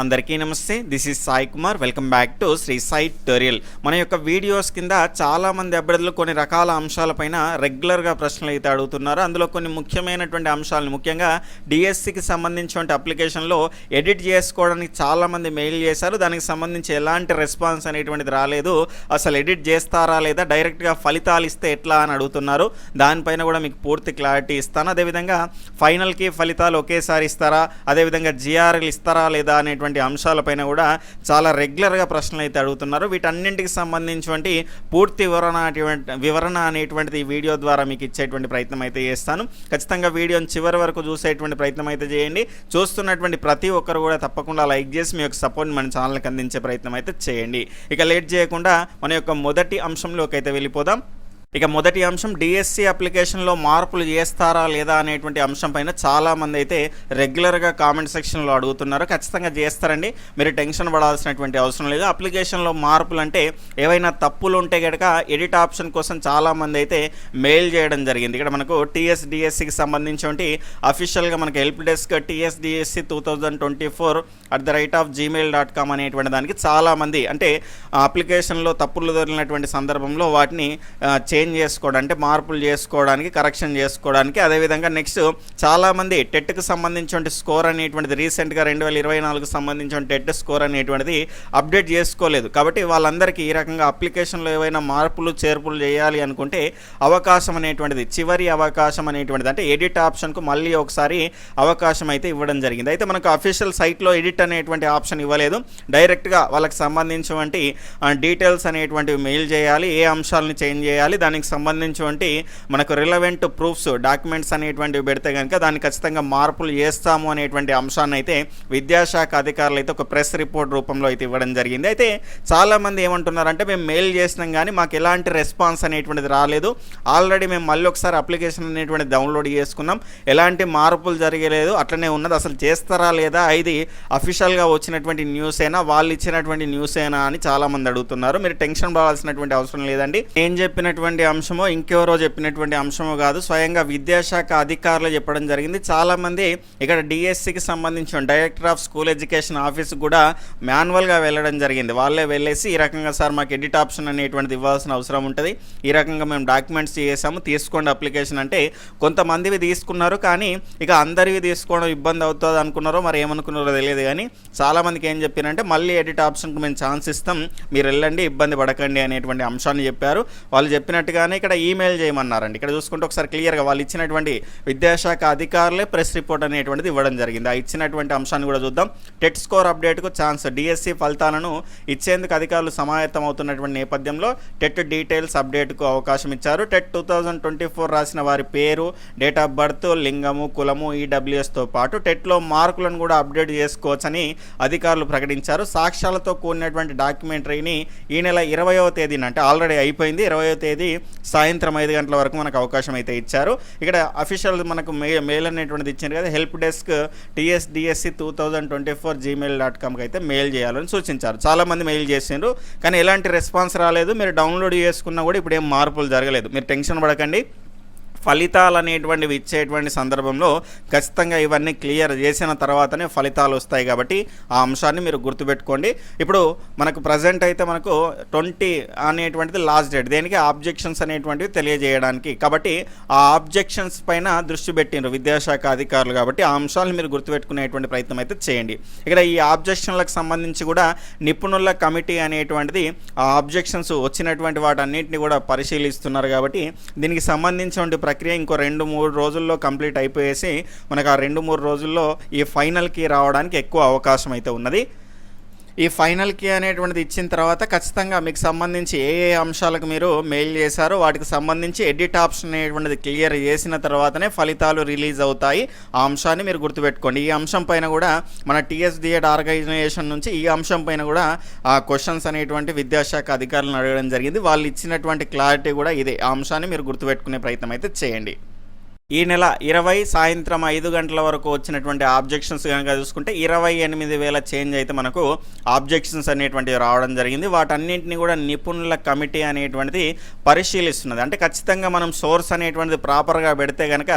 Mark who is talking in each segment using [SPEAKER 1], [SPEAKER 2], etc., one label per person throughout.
[SPEAKER 1] అందరికీ నమస్తే. This is Sai Kumar welcome back to Shri Sai tutorial మన యొక్క వీడియోస్ కింద చాలామంది అభ్యర్థులు కొన్ని రకాల అంశాలపైన రెగ్యులర్గా ప్రశ్నలు అయితే అడుగుతున్నారు. అందులో కొన్ని ముఖ్యమైనటువంటి అంశాలను ముఖ్యంగా డిఎస్సికి సంబంధించినటువంటి అప్లికేషన్లో ఎడిట్ చేసుకోవడానికి చాలామంది మెయిల్ చేశారు. దానికి సంబంధించి ఎలాంటి రెస్పాన్స్ అనేటువంటిది రాలేదు. అసలు ఎడిట్ చేస్తారా లేదా డైరెక్ట్గా ఫలితాలు ఇస్తే ఎట్లా అని అడుగుతున్నారు. దానిపైన కూడా మీకు పూర్తి క్లారిటీ ఇస్తాను. అదేవిధంగా ఫైనల్కి ఫలితాలు ఒకేసారి ఇస్తారా? అదేవిధంగా జిఆర్ఎల్ ఇస్తారా లేదా అనేటువంటి అంశాలపైన కూడా చాలా రెగ్యులర్గా ప్రశ్నలు అయితే అడుగుతున్నారు. వీటన్నింటికి సంబంధించినటువంటి పూర్తి వివరణ అటువంటి- వివరణ అనేటువంటిది ఈ వీడియో ద్వారా మీకు ఇచ్చేటువంటి ప్రయత్నం అయితే చేస్తాను. ఖచ్చితంగా వీడియోని చివరి వరకు చూసేటువంటి ప్రయత్నం అయితే చేయండి. చూస్తున్నటువంటి ప్రతి ఒక్కరు కూడా తప్పకుండా లైక్ చేసి మీ యొక్క సపోర్ట్ మన ఛానల్కి అందించే ప్రయత్నం అయితే చేయండి. ఇక లేట్ చేయకుండా మన యొక్క మొదటి అంశంలోకి అయితే వెళ్ళిపోదాం. ఇక మొదటి అంశం డిఎస్సి అప్లికేషన్లో మార్పులు చేస్తారా లేదా అనేటువంటి అంశం పైన చాలామంది అయితే రెగ్యులర్గా కామెంట్ సెక్షన్లో అడుగుతున్నారు. ఖచ్చితంగా చేస్తారండి. మీరు టెన్షన్ పడాల్సినటువంటి అవసరం లేదు. అప్లికేషన్లో మార్పులు అంటే ఏవైనా తప్పులు ఉంటే కనుక ఎడిట్ ఆప్షన్ కోసం చాలామంది అయితే మెయిల్ చేయడం జరిగింది. ఇక్కడ మనకు టీఎస్ డిఎస్సికి సంబంధించి అఫీషియల్గా మనకి help desk TS DSC two thousand twenty four at the rate of Gmail dot com అనేటువంటి దానికి చాలామంది అంటే అప్లికేషన్లో తప్పులు దొరికినటువంటి సందర్భంలో వాటిని చేంజ్ చేసుకోవడం? అంటే మార్పులు చేసుకోవడానికి కరెక్షన్ చేసుకోవడానికి. అదేవిధంగా నెక్స్ట్ చాలామంది టెట్కి సంబంధించిన స్కోర్ అనేటువంటిది రీసెంట్గా రెండు వేల ఇరవై నాలుగు సంబంధించిన టెట్ స్కోర్ అనేటువంటిది అప్డేట్ చేసుకోలేదు. కాబట్టి వాళ్ళందరికీ ఈ రకంగా అప్లికేషన్లో ఏవైనా మార్పులు చేర్పులు చేయాలి అనుకుంటే అవకాశం అనేటువంటిది చివరి అవకాశం అనేటువంటిది అంటే ఎడిట్ ఆప్షన్కు మళ్ళీ ఒకసారి అవకాశం అయితే ఇవ్వడం జరిగింది. అయితే మనకు అఫీషియల్ సైట్లో ఎడిట్ అనేటువంటి ఆప్షన్ ఇవ్వలేదు. డైరెక్ట్గా వాళ్ళకి సంబంధించినటువంటి డీటెయిల్స్ అనేటువంటివి మెయిల్ చేయాలి ఏ అంశాలను చేంజ్ చేయాలి దానికి సంబంధించినటువంటి మనకు రిలవెంట్ ప్రూఫ్స్ డాక్యుమెంట్స్ అనేటువంటివి పెడితే కనుక దాన్ని ఖచ్చితంగా మార్పులు చేస్తాము అనేటువంటి అంశాన్ని అయితే విద్యాశాఖ అధికారులు అయితే ఒక ప్రెస్ రిపోర్ట్ రూపంలో అయితే ఇవ్వడం జరిగింది. అయితే చాలామంది ఏమంటున్నారంటే మేము మెయిల్ చేసినాం కానీ మాకు ఎలాంటి రెస్పాన్స్ అనేటువంటిది రాలేదు. ఆల్రెడీ మేము మళ్ళీ ఒకసారి అప్లికేషన్ అనేటువంటి డౌన్లోడ్ చేసుకున్నాం. ఎలాంటి మార్పులు జరగలేదు. అట్లనే ఉన్నది. అసలు చేస్తారా లేదా ఇది అఫీషియల్గా వచ్చినటువంటి న్యూస్ అయినా వాళ్ళు ఇచ్చినటువంటి న్యూస్ అయినా అని చాలామంది అడుగుతున్నారు. మీరు టెన్షన్ పడాల్సినటువంటి అవసరం లేదండి. నేను చెప్పినటువంటి అంశమో ఇంకెవరో చెప్పినటువంటి అంశమో కాదు. స్వయంగా విద్యాశాఖ అధికారులు చెప్పడం జరిగింది. చాలామంది ఇక్కడ డిఎస్సికి సంబంధించిన director of school education office కూడా మాన్యువల్గా వెళ్ళడం జరిగింది. వాళ్ళే వెళ్ళేసి ఈ రకంగా సార్ మాకు ఎడిట్ ఆప్షన్ అనేటువంటిది ఇవ్వాల్సిన అవసరం ఉంటుంది. ఈ రకంగా మేము డాక్యుమెంట్స్ చేసాము. తీసుకోండి అప్లికేషన్ అంటే కొంతమందివి తీసుకున్నారు కానీ ఇక అందరివి తీసుకోవడం ఇబ్బంది అవుతుంది అనుకున్నారో మరి ఏమనుకున్నారో తెలియదు కానీ చాలామందికి ఏం చెప్పారంటే మళ్ళీ ఎడిట్ ఆప్షన్కి మేము ఛాన్స్ ఇస్తాం. మీరు వెళ్ళండి ఇబ్బంది పడకండి అనేటువంటి అంశాన్ని చెప్పారు. వాళ్ళు చెప్పినట్టుగానే ఇక్కడ ఈమెయిల్ చేయమన్నారండి. ఇక్కడ చూసుకుంటే ఒకసారి క్లియర్గా వాళ్ళు ఇచ్చినటువంటి విద్యాశాఖ అధికారులే ప్రెస్ రిపోర్ట్ అనేటువంటిది ఇవ్వడం జరిగింది. ఆ ఇచ్చినటువంటి అంశాన్ని కూడా చూద్దాం. టెట్ స్కోర్ అప్డేట్కు ఛాన్స్ డిఎస్సి ఫలితాలను ఇచ్చేందుకు అధికారులు సమాయత్తం అవుతున్నటువంటి నేపథ్యంలో టెట్ డీటెయిల్స్ అప్డేట్కు అవకాశం ఇచ్చారు. TET two thousand twenty four రాసిన వారి పేరు డేట్ ఆఫ్ బర్త్ లింగము కులము ఈడబ్ల్యూఎస్తో పాటు టెట్లో మార్కులను కూడా అప్డేట్ చేసుకోవచ్చని అధికారులు ప్రకటించారు. సాక్ష్యాలతో కూడినటువంటి డాక్యుమెంటరీని ఈ నెల ఇరవయో తేదీన అంటే ఆల్రెడీ అయిపోయింది ఇరవయో తేదీ సాయంత్రం ఐదు గంటల వరకు మనకు అవకాశం అయితే ఇచ్చారు. ఇక్కడ అఫీషియల్ మనకు మే మెయిల్ అనేటువంటిది ఇచ్చారు కదా help desk TSDSC two thousand twenty four Gmail dot కామ్కి అయితే మెయిల్ చేయాలని సూచించారు. చాలామంది మెయిల్ చేసిండ్రు కానీ ఎలాంటి రెస్పాన్స్ రాలేదు. మీరు డౌన్లోడ్ చేసుకున్నా కూడా ఇప్పుడు ఏం మార్పులు జరగలేదు. మీరు టెన్షన్ పడకండి. ఫలితాలు అనేటువంటివి ఇచ్చేటువంటి సందర్భంలో ఖచ్చితంగా ఇవన్నీ క్లియర్ చేసిన తర్వాతనే ఫలితాలు వస్తాయి కాబట్టి ఆ అంశాన్ని మీరు గుర్తుపెట్టుకోండి. ఇప్పుడు మనకు ప్రజెంట్ అయితే మనకు ట్వంటీ అనేటువంటిది లాస్ట్ డేట్ దేనికి? ఆబ్జెక్షన్స్ అనేటువంటివి తెలియజేయడానికి. కాబట్టి ఆ ఆబ్జెక్షన్స్ పైన దృష్టి పెట్టిండ్రు విద్యాశాఖ అధికారులు కాబట్టి ఆ అంశాలను మీరు గుర్తుపెట్టుకునేటువంటి ప్రయత్నం అయితే చేయండి. ఇక్కడ ఈ ఆబ్జెక్షన్లకు సంబంధించి కూడా నిపుణుల కమిటీ అనేటువంటిది ఆ ఆబ్జెక్షన్స్ వచ్చినటువంటి వాటన్నిటిని కూడా పరిశీలిస్తున్నారు కాబట్టి దీనికి సంబంధించిన ప్రక్రియ ఇంకో రెండు మూడు రోజుల్లో కంప్లీట్ అయిపోయేసి మనకు ఆ రెండు మూడు రోజుల్లో ఈ ఫైనల్కి రావడానికి ఎక్కువ అవకాశం అయితే ఉన్నది. ఈ ఫైనల్ కీ అనేటువంటిది ఇచ్చిన తర్వాత ఖచ్చితంగా మీకు సంబంధించి ఏ ఏ అంశాలకు మీరు మెయిల్ చేశారో వాటికి సంబంధించి ఎడిట్ ఆప్షన్ అనేటువంటిది క్లియర్ చేసిన తర్వాతనే ఫలితాలు రిలీజ్ అవుతాయి. ఆ అంశాన్ని మీరు గుర్తుపెట్టుకోండి. ఈ అంశం పైన కూడా మన టీఎస్డిఎడ్ ఆర్గనైజేషన్ నుంచి ఈ అంశం పైన కూడా ఆ క్వశ్చన్స్ అనేటువంటి విద్యాశాఖ అధికారులను అడగడం జరిగింది. వాళ్ళు ఇచ్చినటువంటి క్లారిటీ కూడా ఇదే. ఆ అంశాన్ని మీరు గుర్తుపెట్టుకునే ప్రయత్నం అయితే చేయండి. ఈ నెల ఇరవై సాయంత్రం ఐదు గంటల వరకు వచ్చినటువంటి ఆబ్జెక్షన్స్ కనుక చూసుకుంటే ఇరవై ఎనిమిది వేల చేంజ్ అయితే మనకు ఆబ్జెక్షన్స్ అనేటువంటివి రావడం జరిగింది. వాటన్నింటినీ కూడా నిపుణుల కమిటీ అనేటువంటిది పరిశీలిస్తున్నది. అంటే ఖచ్చితంగా మనం సోర్స్ అనేటువంటిది ప్రాపర్గా పెడితే కనుక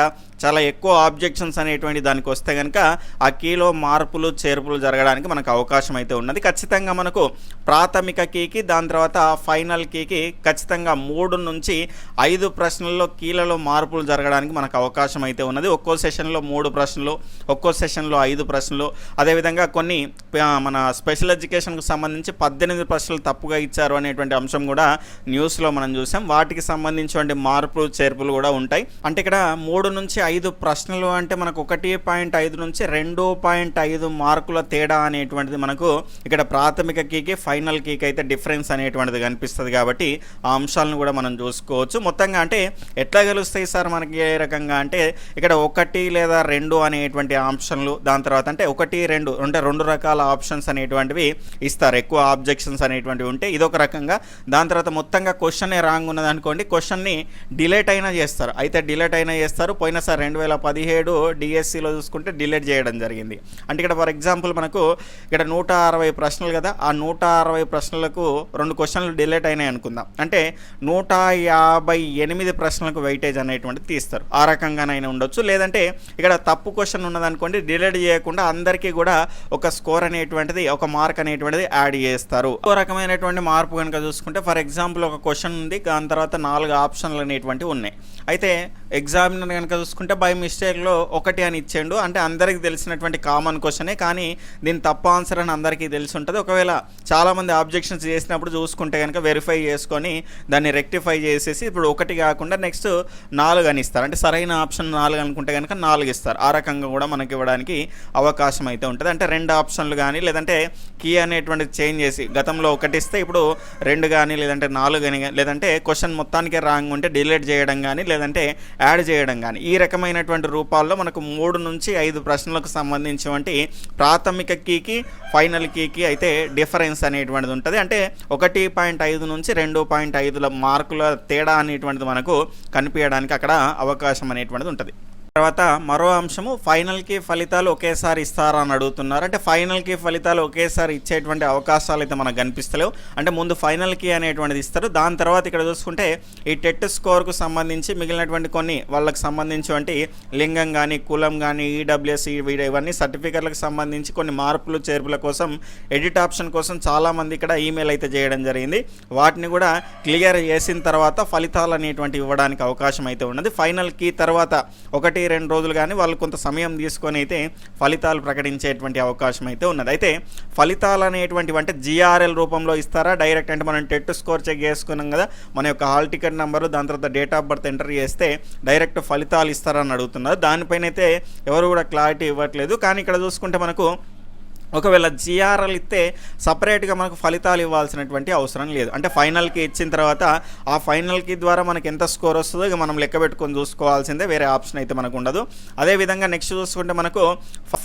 [SPEAKER 1] చాలా ఎక్కువ ఆబ్జెక్షన్స్ అనేటువంటి దానికి వస్తే కనుక ఆ కీలో మార్పులు చేర్పులు జరగడానికి మనకు అవకాశం అయితే ఉన్నది. ఖచ్చితంగా మనకు ప్రాథమిక కీకి దాని తర్వాత ఫైనల్ కీకి ఖచ్చితంగా మూడు నుంచి ఐదు ప్రశ్నల్లో కీలలో మార్పులు జరగడానికి మనకు అవకాశం అయితే ఉన్నది. ఒక్కో సెషన్లో మూడు ప్రశ్నలు ఒక్కో సెషన్లో ఐదు ప్రశ్నలు. అదేవిధంగా కొన్ని మన స్పెషల్ ఎడ్యుకేషన్కు సంబంధించి పద్దెనిమిది ప్రశ్నలు తప్పుగా ఇచ్చారు అనేటువంటి అంశం కూడా న్యూస్లో మనం చూసాం. వాటికి సంబంధించినటువంటి మార్పులు చేర్పులు కూడా ఉంటాయి. అంటే ఇక్కడ మూడు నుంచి ఐదు ప్రశ్నలు అంటే మనకు ఒకటి పాయింట్ ఐదు నుంచి రెండు పాయింట్ ఐదు మార్కుల తేడా అనేటువంటిది మనకు ఇక్కడ ప్రాథమిక కీకి ఫైనల్ కీకి అయితే డిఫరెన్స్ అనేటువంటిది కనిపిస్తుంది కాబట్టి ఆ అంశాలను కూడా మనం చూసుకోవచ్చు. మొత్తంగా అంటే ఎట్లా గెలుస్తాయి సార్ మనకి ఏ రకంగా? అంటే ఇక్కడ ఒకటి లేదా రెండు అనేటువంటి ఆప్షన్లు దాని తర్వాత అంటే ఒకటి రెండు అంటే రెండు రకాల ఆప్షన్స్ అనేటువంటివి ఇస్తారు. ఎక్కువ ఆబ్జెక్షన్స్ అనేటువంటివి ఉంటే ఇదొక రకంగా. దాని తర్వాత మొత్తంగా క్వశ్చన్ రాంగ్ ఉన్నది అనుకోండి క్వశ్చన్ని డిలేట్ అయినా చేస్తారు. అయితే డిలేట్ అయినా చేస్తారు. పోయినసారి రెండు వేల పదిహేడు డిఎస్సిలో చూసుకుంటే డిలేట్ చేయడం జరిగింది. అంటే ఇక్కడ ఫర్ ఎగ్జాంపుల్ మనకు ఇక్కడ నూట అరవై ప్రశ్నలు కదా ఆ నూట అరవై ప్రశ్నలకు రెండు క్వశ్చన్లు డిలేట్ అయినాయి అనుకుందాం. అంటే నూట యాభై ఎనిమిది ప్రశ్నలకు వెయిటేజ్ అనేటువంటిది తీస్తారు. ఆ రకంగానైనా ఉండొచ్చు. లేదంటే ఇక్కడ తప్పు క్వశ్చన్ ఉన్నదనుకోండి డిలేట్ చేయకుండా అందరికీ కూడా ఒక స్కోర్ అనేటువంటిది ఒక మార్క్ అనేటువంటిది యాడ్ చేస్తారు. ఒక రకమైనటువంటి మార్పు కనుక చూసుకుంటే ఫర్ ఎగ్జాంపుల్ ఒక క్వశ్చన్ ఉంది దాని తర్వాత నాలుగు ఆప్షన్లు అనేటువంటివి ఉన్నాయి. అయితే ఎగ్జామినర్ కనుక చూసుకుంటే బై మిస్టేక్లో ఒకటి అని ఇచ్చాడు. అంటే అందరికీ తెలిసినటువంటి కామన్ క్వశ్చనే కానీ దీని తప్ప ఆన్సర్ అని అందరికీ తెలిసి ఉంటుంది. ఒకవేళ చాలామంది ఆబ్జెక్షన్స్ చేసినప్పుడు చూసుకుంటే కనుక వెరిఫై చేసుకొని దాన్ని రెక్టిఫై చేసేసి ఇప్పుడు ఒకటి కాకుండా నెక్స్ట్ నాలుగు అని ఇస్తారు. అంటే సరైన ఆప్షన్ నాలుగు అనుకుంటే కనుక నాలుగు ఇస్తారు. ఆ రకంగా కూడా మనకి ఇవ్వడానికి అవకాశం అయితే ఉంటుంది. అంటే రెండు ఆప్షన్లు కానీ లేదంటే కీ అనేటువంటి చేంజ్ చేసి గతంలో ఒకటి ఇస్తే ఇప్పుడు రెండు కానీ లేదంటే నాలుగు కానీ లేదంటే క్వశ్చన్ మొత్తానికే రాంగ్ ఉంటే డిలీట్ చేయడం కానీ లేదంటే యాడ్ చేయడం కానీ ఈ రకమైనటువంటి రూపాల్లో మనకు మూడు నుంచి ఐదు ప్రశ్నలకు సంబంధించినటువంటి ప్రాథమిక కీకి ఫైనల్ కీకి అయితే డిఫరెన్స్ అనేటువంటిది ఉంటుంది. అంటే ఒకటి పాయింట్ ఐదు నుంచి రెండు పాయింట్ ఐదుల మార్కుల తేడా అనేటువంటిది మనకు కనిపించడానికి అక్కడ అవకాశం అనేటువంటిది ఉంటుంది. తర్వాత మరో అంశము ఫైనల్కి ఫలితాలు ఒకేసారి ఇస్తారా అని అడుగుతున్నారు. అంటే ఫైనల్కి ఫలితాలు ఒకేసారి ఇచ్చేటువంటి అవకాశాలు అయితే మనకు కనిపిస్తలేవు. అంటే ముందు ఫైనల్కి అనేటువంటిది ఇస్తారు. దాని తర్వాత ఇక్కడ చూసుకుంటే ఈ టెట్ స్కోర్కు సంబంధించి మిగిలినటువంటి కొన్ని వాళ్ళకి సంబంధించినటువంటి లింగం కానీ కులం కానీ ఈడబ్ల్యూఎస్ ఇవన్నీ సర్టిఫికెట్లకు సంబంధించి కొన్ని మార్పులు చేర్పుల కోసం ఎడిట్ ఆప్షన్ కోసం చాలామంది ఇక్కడ ఈమెయిల్ అయితే చేయడం జరిగింది. వాటిని కూడా క్లియర్ చేసిన తర్వాత ఫలితాలు అనేటువంటి ఇవ్వడానికి అవకాశం అయితే ఉన్నది. ఫైనల్ కీ తర్వాత ఒకటి రెండు రోజులు కానీ వాళ్ళు కొంత సమయం తీసుకొని అయితే ఫలితాలు ప్రకటించేటువంటి అవకాశం అయితే ఉన్నది. అయితే ఫలితాలు అనేటువంటివి అంటే జిఆర్ఎల్ రూపంలో ఇస్తారా? డైరెక్ట్ అంటే మనం టెట్ స్కోర్ చెక్ చేసుకున్నాం కదా మన యొక్క హాల్ టికెట్ నెంబరు దాని తర్వాత డేట్ ఆఫ్ బర్త్ ఎంటర్ చేస్తే డైరెక్ట్ ఫలితాలు ఇస్తారని అడుగుతున్నారు. దానిపైన అయితే ఎవరు కూడా క్లారిటీ ఇవ్వట్లేదు. కానీ ఇక్కడ చూసుకుంటే మనకు ఒకవేళ జిఆర్ఎల్ ఇస్తే సపరేట్గా మనకు ఫలితాలు ఇవ్వాల్సినటువంటి అవసరం లేదు. అంటే ఫైనల్కి ఇచ్చిన తర్వాత ఆ ఫైనల్కి ద్వారా మనకి ఎంత స్కోర్ వస్తుందో ఇక మనం లెక్క పెట్టుకొని చూసుకోవాల్సిందే. వేరే ఆప్షన్ అయితే మనకు ఉండదు. అదేవిధంగా నెక్స్ట్ చూసుకుంటే మనకు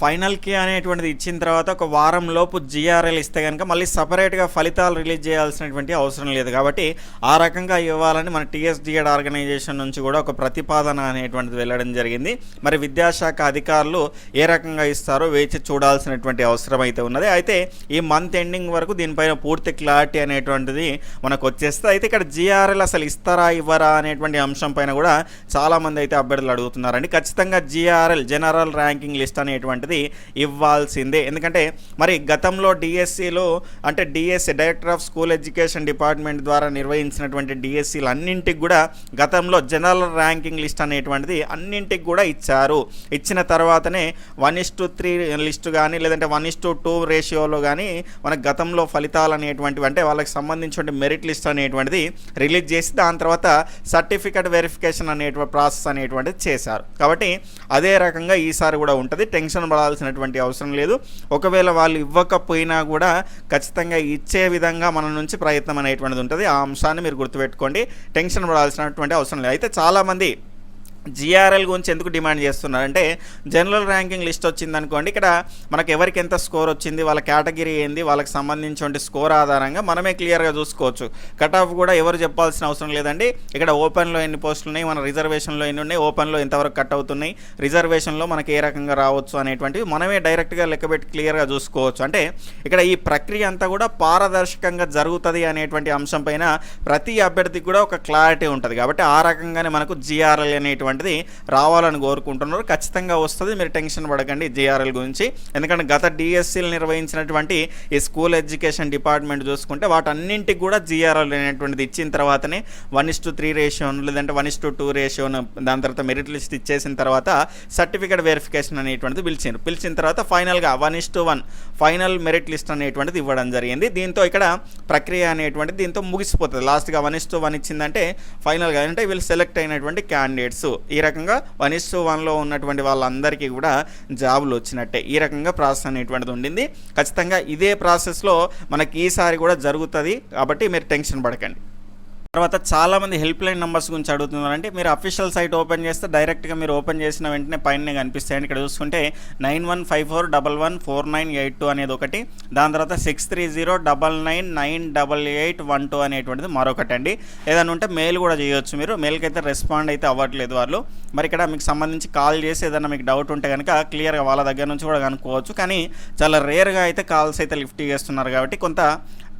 [SPEAKER 1] ఫైనల్కి అనేటువంటిది ఇచ్చిన తర్వాత ఒక వారం లోపు జిఆర్ఎల్ ఇస్తే కనుక మళ్ళీ సపరేట్గా ఫలితాలు రిలీజ్ చేయాల్సినటువంటి అవసరం లేదు. కాబట్టి ఆ రకంగా ఇవ్వాలని మన టీఎస్డిఎడ్ ఆర్గనైజేషన్ నుంచి కూడా ఒక ప్రతిపాదన అనేటువంటిది వెళ్ళడం జరిగింది. మరి విద్యాశాఖ అధికారులు ఏ రకంగా ఇస్తారో వేచి చూడాల్సినటువంటి అవసరం అయితే ఉన్నది. అయితే ఈ మంత్ ఎండింగ్ వరకు దీనిపైన పూర్తి క్లారిటీ అనేటువంటిది మనకు వచ్చేస్తే అయితే ఇక్కడ జిఆర్ఎల్ అసలు ఇస్తారా ఇవ్వరా అనేటువంటి అంశం పైన కూడా చాలామంది అయితే అభ్యర్థులు అడుగుతున్నారండి. ఖచ్చితంగా జిఆర్ఎల్ జనరల్ ర్యాంకింగ్ లిస్ట్ అనేటువంటిది ఇవ్వాల్సిందే. ఎందుకంటే మరి గతంలో డిఎస్సిలో అంటే DSC director of school education department ద్వారా నిర్వహించినటువంటి డిఎస్సీలు అన్నింటికి కూడా గతంలో జనరల్ ర్యాంకింగ్ లిస్ట్ అనేటువంటిది అన్నింటికి కూడా ఇచ్చారు. ఇచ్చిన తర్వాతనే one is to three list కానీ లేదంటే వన్ ఇస్ టు టూ రేషియోలో కానీ మన గతంలో ఫలితాలు అనేటువంటివి అంటే వాళ్ళకి సంబంధించిన మెరిట్ లిస్ట్ అనేటువంటిది రిలీజ్ చేసి దాని తర్వాత సర్టిఫికెట్ వెరిఫికేషన్ అనేటువంటి ప్రాసెస్ అనేటువంటిది చేశారు. కాబట్టి అదే రకంగా ఈసారి కూడా ఉంటుంది. టెన్షన్ పడాల్సినటువంటి అవసరం లేదు. ఒకవేళ వాళ్ళు ఇవ్వకపోయినా కూడా ఖచ్చితంగా ఇచ్చే విధంగా మన నుంచి ప్రయత్నం అనేటువంటిది ఉంటుంది. ఆ అంశాన్ని మీరు గుర్తుపెట్టుకోండి. టెన్షన్ పడాల్సినటువంటి అవసరం లేదు. అయితే చాలామంది జిఆర్ఎల్ గురించి ఎందుకు డిమాండ్ చేస్తున్నారు? అంటే జనరల్ ర్యాంకింగ్ లిస్ట్ వచ్చింది అనుకోండి ఇక్కడ మనకు ఎవరికి ఎంత స్కోర్ వచ్చింది వాళ్ళ కేటగిరీ ఏంది వాళ్ళకి సంబంధించిన స్కోర్ ఆధారంగా మనమే క్లియర్గా చూసుకోవచ్చు. కట్ ఆఫ్ కూడా ఎవరు చెప్పాల్సిన అవసరం లేదండి. ఇక్కడ ఓపెన్లో ఎన్ని పోస్టులు ఉన్నాయి మన రిజర్వేషన్లో ఎన్ని ఉన్నాయి ఓపెన్లో ఎంతవరకు కట్ అవుతున్నాయి రిజర్వేషన్లో మనకి ఏ రకంగా రావచ్చు అనేటువంటివి మనమే డైరెక్ట్గా లెక్కబెట్టి క్లియర్గా చూసుకోవచ్చు. అంటే ఇక్కడ ఈ ప్రక్రియ అంతా కూడా పారదర్శకంగా జరుగుతుంది అనేటువంటి అంశం పైన ప్రతి అభ్యర్థికి కూడా ఒక క్లారిటీ ఉంటుంది. కాబట్టి ఆ రకంగానే మనకు జిఆర్ఎల్ అనేటువంటి అనేటువంటిది రావాలని కోరుకుంటున్నారు. ఖచ్చితంగా వస్తుంది. మీరు టెన్షన్ పడకండి జేఆర్ఎల్ గురించి. ఎందుకంటే గత డిఎస్సీలు నిర్వహించినటువంటి ఈ స్కూల్ ఎడ్యుకేషన్ డిపార్ట్మెంట్ చూసుకుంటే వాటన్నింటికి కూడా జిఆర్ఎల్ అనేటువంటిది ఇచ్చిన తర్వాతనే వన్ ఇస్ టు త్రీ రేషియోను లేదంటే వన్ ఇస్ టు టూ రేషియోను దాని తర్వాత మెరిట్ లిస్ట్ ఇచ్చేసిన తర్వాత సర్టిఫికేట్ వెరిఫికేషన్ అనేటువంటిది పిలిచారు పిలిచిన తర్వాత ఫైనల్గా one is to one final merit list అనేటువంటిది ఇవ్వడం జరిగింది. దీంతో ఇక్కడ ప్రక్రియ అనేటువంటిది దీంతో ముగిసిపోతుంది. లాస్ట్గా వన్ ఇస్ టు వన్ ఇచ్చిందంటే ఫైనల్గా అంటే వీళ్ళు సెలెక్ట్ అయినటువంటి క్యాండిడేట్స్. ఈ రకంగా వన్ ఇస్ వన్లో ఉన్నటువంటి వాళ్ళందరికీ కూడా జాబులు వచ్చినట్టే. ఈ రకంగా ప్రాసెస్ అనేటువంటిది ఉండింది. ఖచ్చితంగా ఇదే ప్రాసెస్లో మనకి ఈసారి కూడా జరుగుతుంది. కాబట్టి మీరు టెన్షన్ పడకండి. తర్వాత చాలామంది హెల్ప్ లైన్ నెంబర్స్ గురించి అడుగుతున్నారంటే మీరు అఫీషియల్ సైట్ ఓపెన్ చేస్తే డైరెక్ట్గా మీరు ఓపెన్ చేసిన వెంటనే పైన కనిపిస్తాయండి ఇక్కడ చూసుకుంటే nine one five four double one four nine eight two అనేది ఒకటి దాని తర్వాత six three zero double nine nine double eight one two అనేటువంటిది మరొకటి అండి ఏదైనా ఉంటే మెయిల్ కూడా చేయొచ్చు మీరు. మెయిల్కి అయితే రెస్పాండ్ అయితే అవ్వట్లేదు వాళ్ళు. మరి ఇక్కడ మీకు సంబంధించి కాల్ చేసి ఏదైనా మీకు డౌట్ ఉంటే కనుక క్లియర్గా వాళ్ళ దగ్గర నుంచి కూడా కనుక్కోవచ్చు. కానీ చాలా రేర్గా అయితే కాల్స్ అయితే లిఫ్ట్ చేస్తున్నారు కాబట్టి కొంత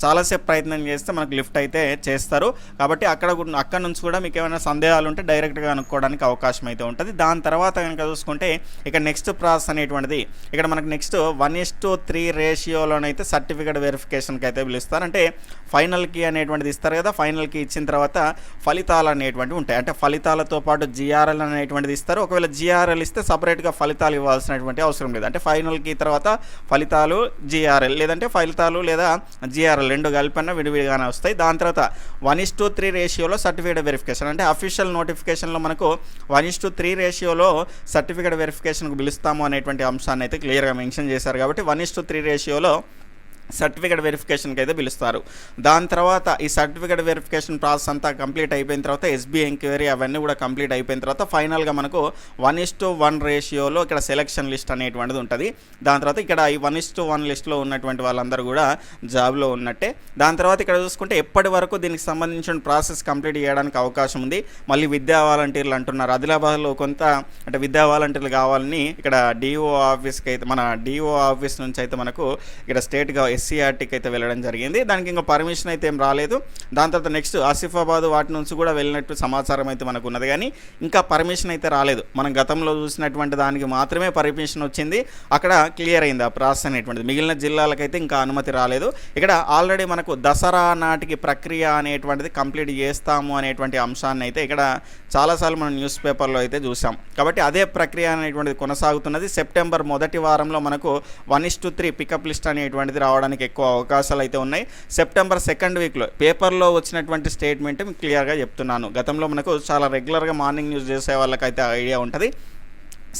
[SPEAKER 1] చాలాసేపు ప్రయత్నం చేస్తే మనకు లిఫ్ట్ అయితే చేస్తారు. కాబట్టి అక్కడ కూడా- అక్కడ నుంచి కూడా మీకు ఏమైనా సందేహాలు ఉంటే డైరెక్ట్గా కనుక్కోవడానికి అవకాశం అయితే ఉంటుంది. దాని తర్వాత కనుక చూసుకుంటే ఇక నెక్స్ట్ ప్రాసెస్ అనేటువంటిది ఇక్కడ మనకు next one is to three రేషియోలోనైతే certificate వెరిఫికేషన్కి అయితే పిలుస్తారు. అంటే ఫైనల్కి అనేటువంటిది ఇస్తారు కదా ఫైనల్కి ఇచ్చిన తర్వాత ఫలితాలు అనేటువంటివి ఉంటాయి. అంటే ఫలితాలతో పాటు జిఆర్ఎల్ అనేటువంటిది ఇస్తారు. ఒకవేళ జిఆర్ఎల్ ఇస్తే సపరేట్గా ఫలితాలు ఇవ్వాల్సినటువంటి అవసరం లేదు. అంటే ఫైనల్కి తర్వాత ఫలితాలు జిఆర్ఎల్ లేదంటే ఫలితాలు లేదా జిఆర్ఎల్ రెండు కలిపినా విడివిడిగానే వస్తాయి. దాని తర్వాత వన్ ఇస్ టు త్రీ రేషియోలో సర్టిఫికేట్ వెరిఫికేషన్ అంటే అఫీషియల్ నోటిఫికేషన్లో మనకు వన్ ఇస్ టు త్రీ రేషియోలో సర్టిఫికేట్ వెరిఫికేషన్కు పిలుస్తాము అనేటువంటి అంశాన్ని అయితే క్లియర్గా మెన్షన్ చేశారు. కాబట్టి వన్ ఇస్ టు త్రీ రేషియోలో సర్టిఫికేట్ వెరిఫికేషన్కి అయితే పిలుస్తారు. దాని తర్వాత ఈ సర్టిఫికేట్ వెరిఫికేషన్ ప్రాసెస్ అంతా కంప్లీట్ అయిపోయిన తర్వాత ఎస్బీ ఎంక్వైరీ అవన్నీ కూడా కంప్లీట్ అయిపోయిన తర్వాత ఫైనల్గా మనకు వన్ ఇస్ టు వన్ రేషియోలో ఇక్కడ సెలక్షన్ లిస్ట్ అనేటువంటిది ఉంటుంది. దాని తర్వాత ఇక్కడ ఈ వన్ ఇస్ టు వన్ లిస్ట్లో ఉన్నటువంటి వాళ్ళందరూ కూడా జాబ్లో ఉన్నట్టే. దాని తర్వాత ఇక్కడ చూసుకుంటే ఎప్పటి వరకు దీనికి సంబంధించిన ప్రాసెస్ కంప్లీట్ చేయడానికి అవకాశం ఉంది. మళ్ళీ విద్యా వాలంటీర్లు అంటున్నారు. ఆదిలాబాద్లో కొంత అంటే విద్యా వాలంటీర్లు కావాలని ఇక్కడ డిఓ ఆఫీస్కి అయితే మన డిఓ ఆఫీస్ నుంచి అయితే మనకు ఇక్కడ స్టేట్గా ఎస్సీఆర్టీకి అయితే వెళ్ళడం జరిగింది. దానికి ఇంకా పర్మిషన్ అయితే ఏం రాలేదు. దాని తర్వాత నెక్స్ట్ ఆసిఫాబాద్ వాటి నుంచి కూడా వెళ్ళినట్టు సమాచారం అయితే మనకు ఉన్నది. కానీ ఇంకా పర్మిషన్ అయితే రాలేదు. మనం గతంలో చూసినటువంటి దానికి మాత్రమే పర్మిషన్ వచ్చింది. అక్కడ క్లియర్ అయింది ఆ ప్రాసెస్ అనేటువంటిది. మిగిలిన జిల్లాలకైతే ఇంకా అనుమతి రాలేదు. ఇక్కడ ఆల్రెడీ మనకు దసరా నాటికి ప్రక్రియ అనేటువంటిది కంప్లీట్ చేస్తాము అనేటువంటి అంశాన్ని అయితే ఇక్కడ చాలాసార్లు మనం న్యూస్ పేపర్లో అయితే చూసాం కాబట్టి అదే ప్రక్రియ అనేటువంటిది కొనసాగుతున్నది. సెప్టెంబర్ మొదటి వారంలో మనకు one is to three pickup list అనేటువంటిది రావడం రావడానికి ఎక్కువ అవకాశాలు అయితే ఉన్నాయి. సెప్టెంబర్ సెకండ్ వీక్లో పేపర్లో వచ్చినటువంటి స్టేట్మెంట్ మీకు క్లియర్గా చెప్తున్నాను. గతంలో మనకు చాలా రెగ్యులర్గా మార్నింగ్ న్యూస్ చేసే వాళ్ళకైతే ఐడియా ఉంటుంది.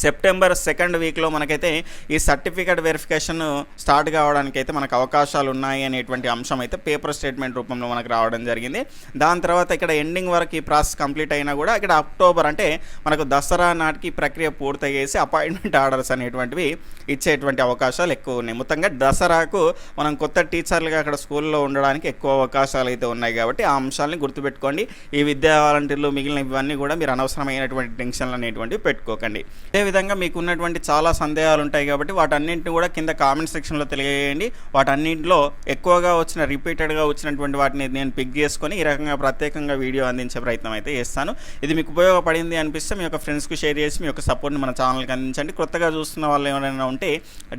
[SPEAKER 1] సెప్టెంబర్ సెకండ్ వీక్లో మనకైతే ఈ సర్టిఫికేట్ వెరిఫికేషన్ స్టార్ట్ కావడానికి అయితే మనకు అవకాశాలు ఉన్నాయి అనేటువంటి అంశం అయితే పేపర్ స్టేట్మెంట్ రూపంలో మనకు రావడం జరిగింది. దాని తర్వాత ఇక్కడ ఎండింగ్ వరకు ఈ ప్రాసెస్ కంప్లీట్ అయినా కూడా ఇక్కడ అక్టోబర్ అంటే మనకు దసరా నాటికి ప్రక్రియ పూర్తి చేసి అపాయింట్మెంట్ ఆర్డర్స్ అనేటువంటివి ఇచ్చేటువంటి అవకాశాలు ఎక్కువ ఉన్నాయి. మొత్తంగా దసరాకు మనం కొత్త టీచర్లుగా అక్కడ స్కూల్లో ఉండడానికి ఎక్కువ అవకాశాలు అయితే ఉన్నాయి కాబట్టి ఆ అంశాలని గుర్తుపెట్టుకోండి. ఈ విద్యా వాలంటీర్లు మిగిలిన ఇవన్నీ కూడా మీరు అనవసరమైనటువంటి టెన్షన్లు అనేటువంటివి పెట్టుకోకండి. అదేవిధంగా మీకు ఉన్నటువంటి చాలా సందేహాలు ఉంటాయి కాబట్టి వాటన్నింటిని కూడా కింద కామెంట్ సెక్షన్లో తెలియజేయండి. వాటన్నింటిలో ఎక్కువగా వచ్చిన రిపీటెడ్గా వచ్చినటువంటి వాటిని నేను పిక్ చేసుకొని ఈ రకంగా ప్రత్యేకంగా వీడియో అందించే ప్రయత్నం అయితే చేస్తాను. ఇది మీకు ఉపయోగపడింది అనిపిస్తే మీ యొక్క ఫ్రెండ్స్కి షేర్ చేసి మీ యొక్క సపోర్ట్ని మన ఛానల్కి అందించండి. కొత్తగా చూస్తున్న వాళ్ళు ఎవరైనా ఉంటే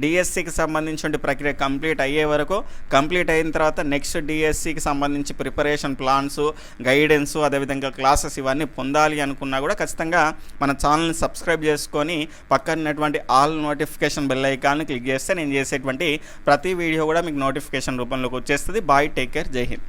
[SPEAKER 1] డిఎస్సికి సంబంధించిన ప్రక్రియ కంప్లీట్ అయ్యే వరకు కంప్లీట్ అయిన తర్వాత నెక్స్ట్ డిఎస్సికి సంబంధించి ప్రిపరేషన్ ప్లాన్స్ గైడెన్స్ అదేవిధంగా క్లాసెస్ ఇవన్నీ పొందాలి అనుకున్నా కూడా ఖచ్చితంగా మన ఛానల్ని సబ్స్క్రైబ్ చేసుకొని పక్కన పక్కనటువంటి ఆల్ నోటిఫికేషన్ బెల్ ఐకాన్ని క్లిక్ చేస్తే నేను చేసేటువంటి ప్రతి వీడియో కూడా మీకు నోటిఫికేషన్ రూపంలోకి వచ్చేస్తుంది. బాయ్ టేక్ కేర్ జై హింద్.